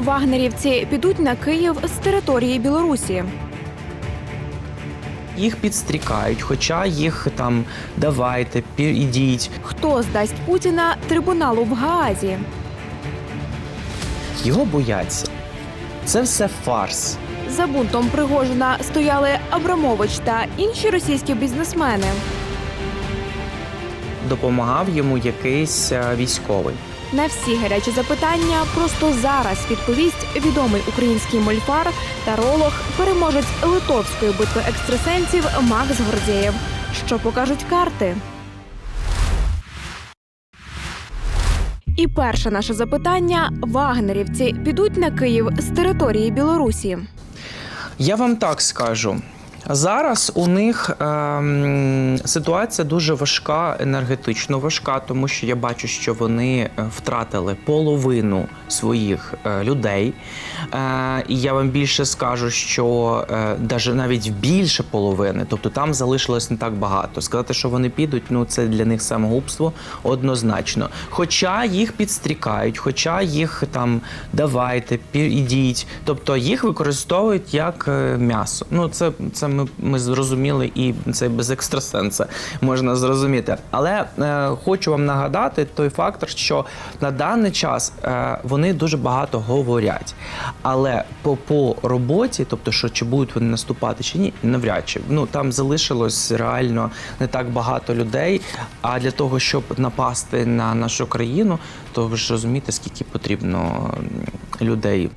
Вагнерівці підуть на Київ з території Білорусі. Їх підстрікають, хоча їх там давайте, ідіть. Хто здасть Путіна трибуналу в Гаазі? Його бояться. Це все фарс. За бунтом Пригожина стояли Абрамович та інші російські бізнесмени. Допомагав йому якийсь е, військовий. На всі гарячі запитання просто зараз відповість відомий український мольфар, таролог, переможець литовської битви екстрасенсів Макс Гордєєв. Що покажуть карти? І перше наше запитання: вагнерівці підуть на Київ з території Білорусі. Я вам так скажу. Зараз у них ем, ситуація дуже важка, енергетично важка, тому що я бачу, що вони е, втратили половину своїх е, людей. Е, і я вам більше скажу, що е, навіть більше половини, тобто там залишилось не так багато. Сказати, що вони підуть, ну це для них самогубство однозначно. Хоча їх підстрікають, хоча їх там давайте, пі- ідіть. Тобто їх використовують як е, м'ясо. Ну це, це ми, ми зрозуміли, і це без екстрасенса можна зрозуміти. Але е, хочу вам нагадати той фактор, що на даний час е, вони дуже багато говорять. Але по, по роботі, тобто, що чи будуть вони наступати чи ні, навряд чи. Ну там залишилось реально не так багато людей. А для того, щоб напасти на нашу країну, то ви ж розумієте, скільки потрібно людей.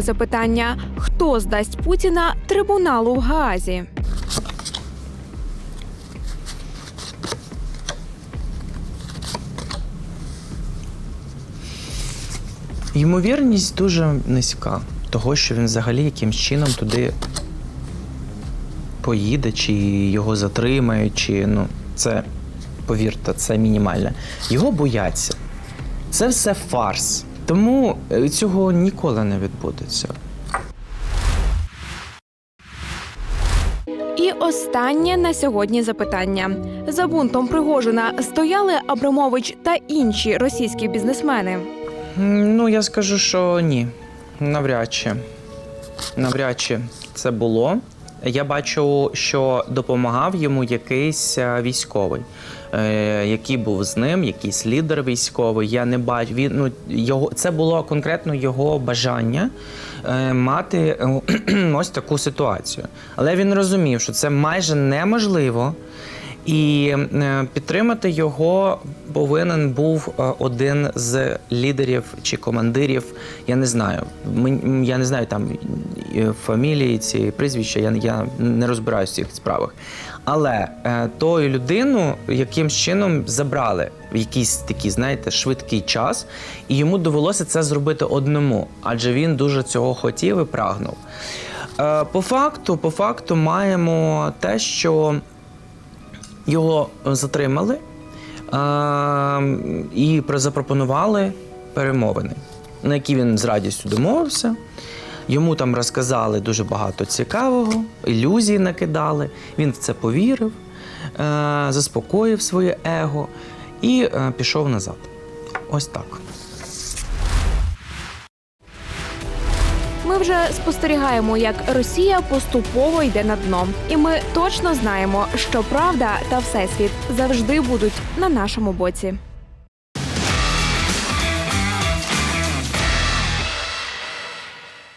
Друге запитання: хто здасть Путіна трибуналу в Гаазі? Ймовірність дуже низька того, що він взагалі якимсь чином туди поїде, чи його затримають, чи ну це повірте, це мінімальне. Його бояться. Це все фарс. Тому е, цього ніколи не відбудеться. І останнє на сьогодні запитання: за бунтом Пригожина стояли Абрамович та інші російські бізнесмени. Ну, я скажу, що ні. Навряд чи. Навряд чи це було. Я бачу, що допомагав йому якийсь е, військовий, е, який був з ним, якийсь лідер військовий. Я не бачу. Він ну його це було конкретно його бажання е, мати ось таку ситуацію. Але він розумів, що це майже неможливо. І е, підтримати його повинен був е, один з лідерів чи командирів. Я не знаю. Я не знаю там е, фамілії ці прізвища. Я, не розбираюся в цих справах. Але тою людину якимсь чином забрали в якийсь такий, знаєте, швидкий час, і йому довелося це зробити одному, адже він дуже цього хотів і прагнув. По факту, по факту, маємо те, що його затримали е, і запропонували перемовини, на які він з радістю домовився. Йому там розказали дуже багато цікавого, ілюзії накидали. Він в це повірив, е, заспокоїв своє его і е, пішов назад. Ось так. Ми вже спостерігаємо, як Росія поступово йде на дно, і ми точно знаємо, що правда та всесвіт завжди будуть на нашому боці.